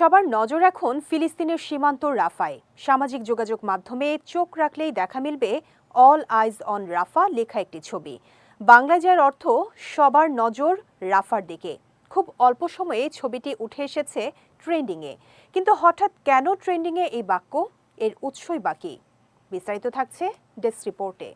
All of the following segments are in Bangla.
সবার নজর এখন ফিলিস্তিনের সীমান্ত রাফায়। সামাজিক যোগাযোগ মাধ্যমে চোখ রাখলেই দেখা মিলবে অল আইজ অন রাফা লেখা একটি ছবি। বাংলা যার অর্থ সবার নজর রাফার দিকে। খুব অল্প সময়ে ছবিটি উঠে এসেছে ট্রেন্ডিংয়ে। কিন্তু হঠাৎ কেন ট্রেন্ডিংয়ে এই বাক্য? এর উৎসই বাকি বিস্তারিত থাকছে ডেস্ক রিপোর্টে।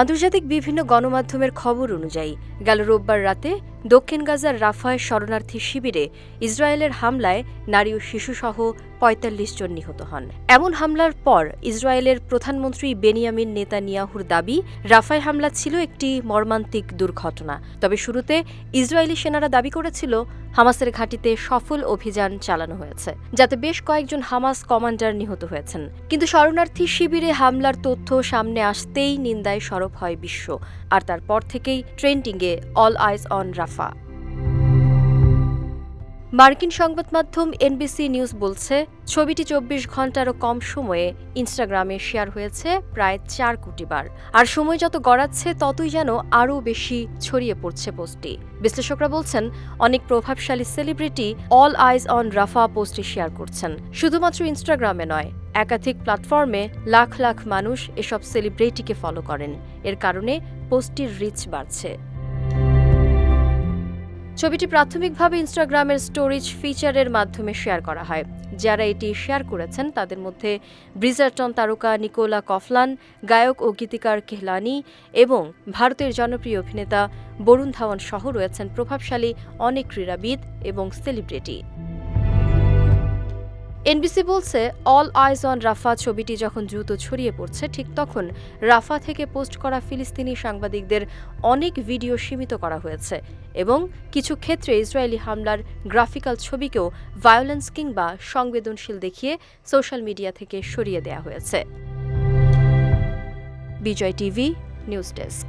আন্তর্জাতিক বিভিন্ন গণমাধ্যমের খবর অনুযায়ী, গেল রোববার রাতে দক্ষিণ গাজার রাফায় শরণার্থী শিবিরে ইসরায়েলের হামলায় নারী ও শিশুসহ পঁয়তাল্লিশ জন নিহত হন। এমন হামলার পর ইসরায়েলের প্রধানমন্ত্রী বেনিয়ামিন নেতানিয়াহুর দাবি, রাফায় হামলা ছিল একটি মর্মান্তিক দুর্ঘটনা। তবে শুরুতে ইসরায়েলি সেনারা দাবি করেছিল, হামাসের ঘাঁটিতে সফল অভিযান চালানো হয়েছে, যাতে বেশ কয়েকজন হামাস কমান্ডার নিহত হয়েছেন। কিন্তু শরণার্থী শিবিরে হামলার তথ্য সামনে আসতেই নিন্দায় সরব হয় বিশ্ব, আর তারপর থেকেই ট্রেন্ডিংয়ে অল আইজ অন রাফা মার্কিন সংবাদ মাধ্যম এনবিসি নিউজ বলছে, ছবিটি চব্বিশ ঘন্টারও কম সময়ে ইনস্টাগ্রামে শেয়ার হয়েছে প্রায় চার কোটি বার। আর সময় যত গড়াচ্ছে, ততই যেন আরও বেশি ছড়িয়ে পড়ছে পোস্টটি। বিশ্লেষকরা বলছেন, অনেক প্রভাবশালী celebrity all eyes on Rafah পোস্টটি শেয়ার করছেন। শুধুমাত্র ইনস্টাগ্রামে নয়, একাধিক প্ল্যাটফর্মে লাখ লাখ মানুষ এসব সেলিব্রিটিকে ফলো করেন। এর কারণে পোস্টটির রিচ বাড়ছে। ছবিটি প্রাথমিকভাবে ইনস্টাগ্রামের স্টোরেজ ফিচারের মাধ্যমে শেয়ার করা হয়। যারা এটি শেয়ার করেছেন, তাদের মধ্যে ব্রিজারটন তারকা নিকোলা কফলান, গায়ক ও গীতিকার কেহলানি এবং ভারতের জনপ্রিয় অভিনেতা বরুণ ধাওয়ান সহ রয়েছেন প্রভাবশালী অনেক ক্রীড়াবিদ এবং সেলিব্রিটি। এনবিসি বলছে, অল আইজ অন রাফা ছবিটি যখন দ্রুত ছড়িয়ে পড়ছে, ঠিক তখন রাফা থেকে পোস্ট করা ফিলিস্তিনি সাংবাদিকদের অনেক ভিডিও সীমিত করা হয়েছে এবং কিছু ক্ষেত্রে ইসরায়েলি হামলার গ্রাফিক্যাল ছবিকেও ভায়োলেন্স কিংবা সংবেদনশীল দেখিয়ে সোশ্যাল মিডিয়া থেকে সরিয়ে দেওয়া হয়েছে। Bijoy TV, news desk.